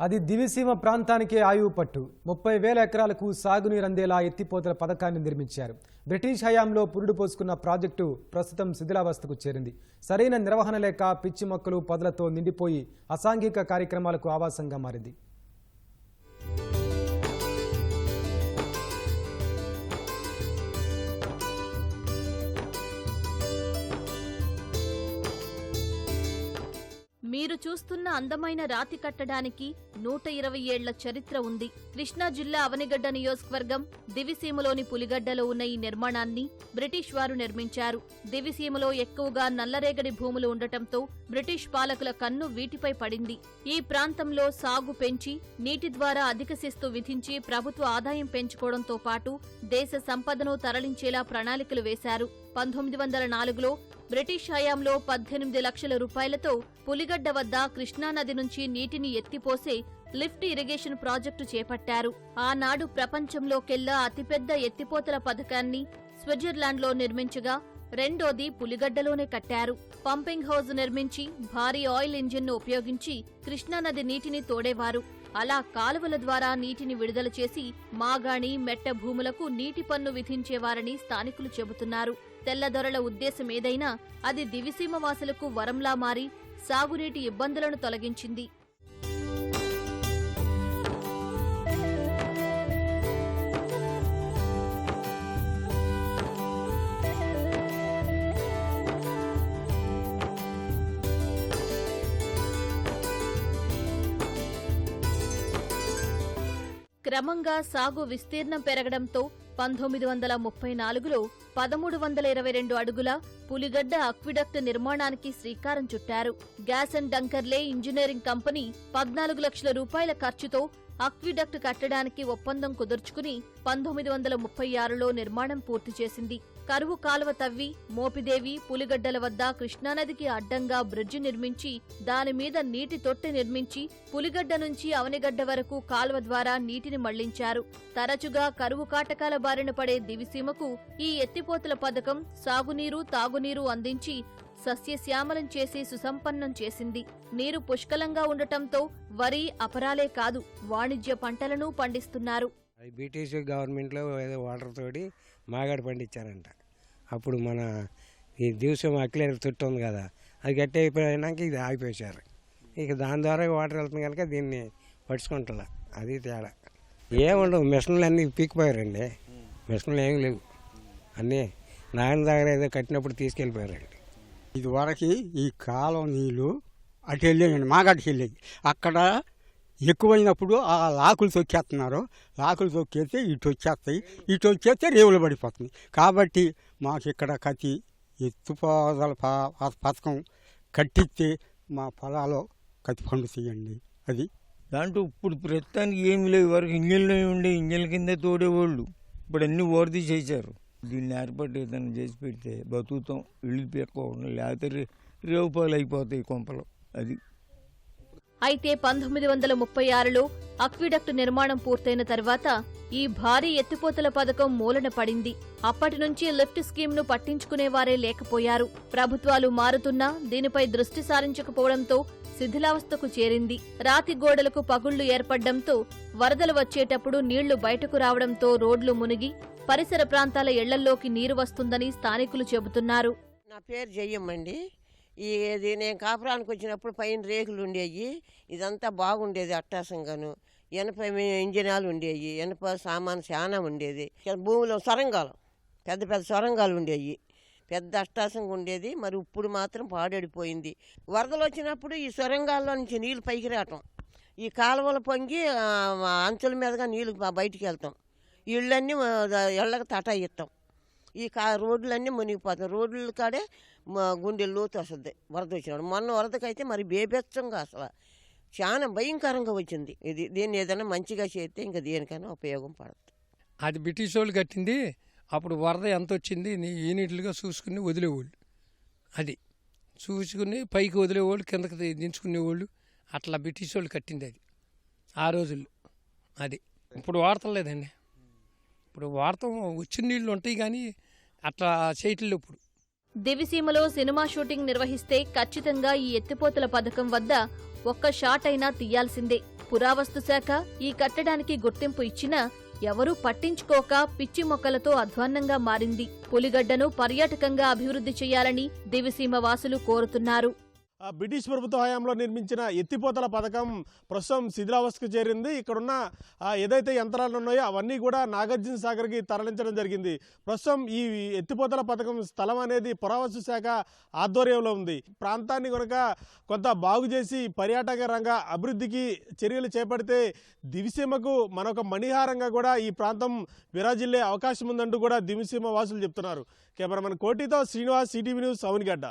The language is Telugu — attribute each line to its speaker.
Speaker 1: అది దివిసీమ ప్రాంతానికే ఆయువు పట్టు. ముప్పై వేల ఎకరాలకు సాగునీరు అందేలా ఎత్తిపోతల పథకాన్ని నిర్మించారు. బ్రిటిష్ హయాంలో పురుడు పోసుకున్న ప్రాజెక్టు ప్రస్తుతం శిథిలావస్థకు చేరింది. సరైన నిర్వహణ లేక పిచ్చి మొక్కలు పొదలతో నిండిపోయి అసాంఘిక కార్యక్రమాలకు ఆవాసంగా మారింది.
Speaker 2: మీరు చూస్తున్న అందమైన రాతి కట్టడానికి నూట ఇరవై ఏళ్ళ చరిత్ర ఉంది. కృష్ణా జిల్లా అవనిగడ్డ నియోజకవర్గం దివిసీమలోని పులిగడ్డలో ఉన్న ఈ నిర్మాణాన్ని బ్రిటిష్ వారు నిర్మించారు. దివిసీమలో ఎక్కువగా నల్లరేగడి భూములు ఉండటంతో బ్రిటిష్ పాలకుల కన్ను వీటిపై పడింది. ఈ ప్రాంతంలో సాగు పెంచి నీటి ద్వారా అధిక శిస్తు విధించి ప్రభుత్వ ఆదాయం పెంచుకోవడంతో పాటు దేశ సంపదను తరలించేలా ప్రణాళికలు వేశారు. పంతొమ్మిది వందల నాలుగులో బ్రిటిష్ హయాంలో పద్దెనిమిది లక్షల రూపాయలతో పులిగడ్డ వద్ద కృష్ణానది నుంచి నీటిని ఎత్తిపోసే లిఫ్ట్ ఇరిగేషన్ ప్రాజెక్టు చేపట్టారు. ఆనాడు ప్రపంచంలోకెల్లా అతిపెద్ద ఎత్తిపోతల పథకాన్ని స్విట్జర్లాండ్లో నిర్మించగా రెండోది పులిగడ్డలోనే కట్టారు. పంపింగ్ హౌజ్ నిర్మించి భారీ ఆయిల్ ఇంజిన్ను ఉపయోగించి కృష్ణానది నీటిని తోడేవారు. అలా కాలువల ద్వారా నీటిని విడుదల చేసి మాగాణి మెట్ట భూములకు నీటి పన్ను విధించేవారని స్థానికులు చెబుతున్నారు. తెల్లదొరల ఉద్దేశం ఏదైనా అది దివిసీమ వాసులకు వరంలా మారి సాగునీటి ఇబ్బందులను తొలగించింది. క్రమంగా సాగు విస్తీర్ణం పెరగడంతో పంతొమ్మిది వందల ముప్పై నాలుగులో పదమూడు వందల ఇరవై రెండు అడుగుల పులిగడ్డ అక్విడక్ట్ నిర్మాణానికి శ్రీకారం చుట్టారు. Gas and Dunkerley engineering company పద్నాలుగు లక్షల రూపాయల ఖర్చుతో అక్విడక్ట్ కట్టడానికి ఒప్పందం కుదుర్చుకుని పంతొమ్మిది వందల ముప్పై ఆరులో నిర్మాణం పూర్తి చేసింది. కరువు కాలువ తవ్వి మోపిదేవి పులిగడ్డల వద్ద కృష్ణానదికి అడ్డంగా బ్రిడ్జి నిర్మించి దాని మీద నీటి తొట్టి నిర్మించి పులిగడ్డ నుంచి అవనిగడ్డ వరకు కాలువ ద్వారా నీటిని మళ్ళించారు. తరచుగా కరువు కాటకాల బారిన పడే దివిసీమకు ఈ ఎత్తిపోతుల పథకం సాగునీరు తాగునీరు అందించి సస్యశ్యామలం చేసి సుసంపన్నం చేసింది. నీరు పుష్కలంగా ఉండటంతో వరి అపరాలే కాదు వాణిజ్య పంటలను పండిస్తున్నారు.
Speaker 3: బ్రిటిష్ గవర్నమెంట్లో వాటర్ తోటి మాగాడు పండించారంట. అప్పుడు మన ఈ దివసం అక్లేరు తుట్టుంది కదా అది గట్టి అయిపోయినాక ఇది ఆగిపోయారు ఇక దాని ద్వారా వాటర్ వెళ్తుంది కనుక దీన్ని పడుచుకుంటా అది తేడా. ఏముండవు మిషన్లు అన్నీ పీకిపోయారండి. మిషన్లు ఏమి లేవు. అన్నీ నాయన దగ్గర ఏదో కట్టినప్పుడు తీసుకెళ్ళిపోయారండి.
Speaker 4: ఇది వరకు ఈ కాలం నీళ్ళు అటు వెళ్ళేయండి మాగడికి వెళ్ళేది అక్కడ ఎక్కువైనప్పుడు ఆ లాకులు తొక్కేస్తున్నారు. లాకులు తొక్కేస్తే ఇటు వచ్చేస్తాయి ఇటు వచ్చేస్తే రేవులు పడిపోతుంది కాబట్టి మాకు ఇక్కడ కతి ఎత్తుపోదల పథకం కట్టిస్తే మా పొలాలు కతి పండు చేయండి అది
Speaker 5: దాంట్లో ఇప్పుడు ప్రస్తుతానికి ఏమి లేవు. వరకు ఇంజన్లు ఉండే ఇంజన్ల కింద తోడేవాళ్ళు. ఇప్పుడు అన్ని ఓరది చేశారు. దీన్ని ఏర్పాటు ఏదైనా చేసి పెడితే బతుకుతాం. ఇల్లు పెట్టుకోకుండా లేకపోతే రే- అయిపోతాయి కొంపలు. అది
Speaker 2: అయితే పంతొమ్మిది వందల ముప్పై ఆరులో అక్విడక్ట్ నిర్మాణం పూర్తయిన తర్వాత ఈ భారీ ఎత్తిపోతల పథకం మూలన పడింది. అప్పటి నుంచి లిఫ్ట్ స్కీమ్ను పట్టించుకునేవారే లేకపోయారు. ప్రభుత్వాలు మారుతున్నా దీనిపై దృష్టి సారించకపోవడంతో శిథిలావస్థకు చేరింది. రాతి గోడలకు పగుళ్ళు ఏర్పడడంతో వరదలు వచ్చేటప్పుడు నీళ్ళు బయటకు రావడంతో రోడ్లు మునిగి పరిసర ప్రాంతాల ఇళ్ళల్లోకి నీరు వస్తుందని స్థానికులు చెబుతున్నారు.
Speaker 6: నా పేరు జయ్యమ్మండి ఇది నేను కాపురానికి వచ్చినప్పుడు పైన రేకులు ఉండేవి ఇదంతా బాగుండేది అట్టాసంగాను. ఎనప ఇంజనాలు ఉండేవి ఎనప సామాను చాలా ఉండేది. భూమిలో సొరంగాలు. పెద్ద పెద్ద సొరంగాలు ఉండేవి పెద్ద అష్టాసంగా ఉండేది. మరి ఇప్పుడు మాత్రం పాడడిపోయింది వరదలు వచ్చినప్పుడు ఈ సొరంగాల్లో నుంచి నీళ్ళు పైకి రావటం. ఈ కాలువలు పొంగి అంచుల మీదుగా నీళ్ళు బయటికి వెళ్తాం. ఇళ్ళన్నీ ఇళ్ళకి తటాయిస్తాం ఈ కా రోడ్లన్నీ మునిగిపోతాయి. రోడ్ల కాడే మా గుండె లోతు వస్తుంది వరద వచ్చినాడు మొన్న వరదకైతే మరి బేబెచ్చంగా అసలు చాలా భయంకరంగా వచ్చింది. ఇది దీన్ని ఏదైనా మంచిగా చేస్తే ఇంకా దేనికైనా ఉపయోగం పడుతుంది
Speaker 7: అది బ్రిటిష్ వాళ్ళు కట్టింది. అప్పుడు వరద ఎంత వచ్చింది నీ యూనిట్లుగా చూసుకుని వదిలేవాళ్ళు. అది చూసుకుని పైకి వదిలేవాళ్ళు కిందకి దించుకునేవాళ్ళు. అట్లా బ్రిటిష్ వాళ్ళు కట్టింది అది. ఆ రోజుల్లో. అది. ఇప్పుడు వాడతలేదండి. ఇప్పుడు వాడతాం వచ్చిన నీళ్ళు ఉంటాయి కానీ అట్లా చేయట్లేదు ఇప్పుడు.
Speaker 2: దివిసీమలో సినిమా షూటింగ్ నిర్వహిస్తే ఖచ్చితంగా ఈ ఎత్తిపోతల పథకం వద్ద ఒక్క షాట్ అయినా తీయాల్సిందే. పురావస్తు శాఖ ఈ కట్టడానికి గుర్తింపు ఇచ్చినా ఎవరూ పట్టించుకోక పిచ్చి మొక్కలతో అధ్వాన్నంగా మారింది. పులిగడ్డను పర్యాటకంగా అభివృద్ధి చేయాలని దివిసీమ వాసులు కోరుతున్నారు.
Speaker 8: బ్రిటిష్ ప్రభుత్వ హయాంలో నిర్మించిన ఎత్తిపోతల పథకం ప్రస్తుతం శిథిలావస్థకు చేరింది. ఇక్కడున్న ఏదైతే యంత్రాలు ఉన్నాయో అవన్నీ కూడా నాగార్జున సాగర్కి తరలించడం జరిగింది. ప్రస్తుతం ఈ ఎత్తిపోతల పథకం స్థలం అనేది పురావస్తు శాఖ ఆధ్వర్యంలో ఉంది. ప్రాంతాన్ని కనుక కొంత బాగు చేసి పర్యాటక రంగ అభివృద్ధికి చర్యలు చేపడితే దివిసీమకు మనొక మణిహారంగా కూడా ఈ ప్రాంతం విరాజిల్లే అవకాశం ఉందంటూ కూడా దివిసీమ వాసులు చెప్తున్నారు. కెమెరామెన్ కోటితో శ్రీనివాస్ సిటీవీ న్యూస్ అవనిగడ్డ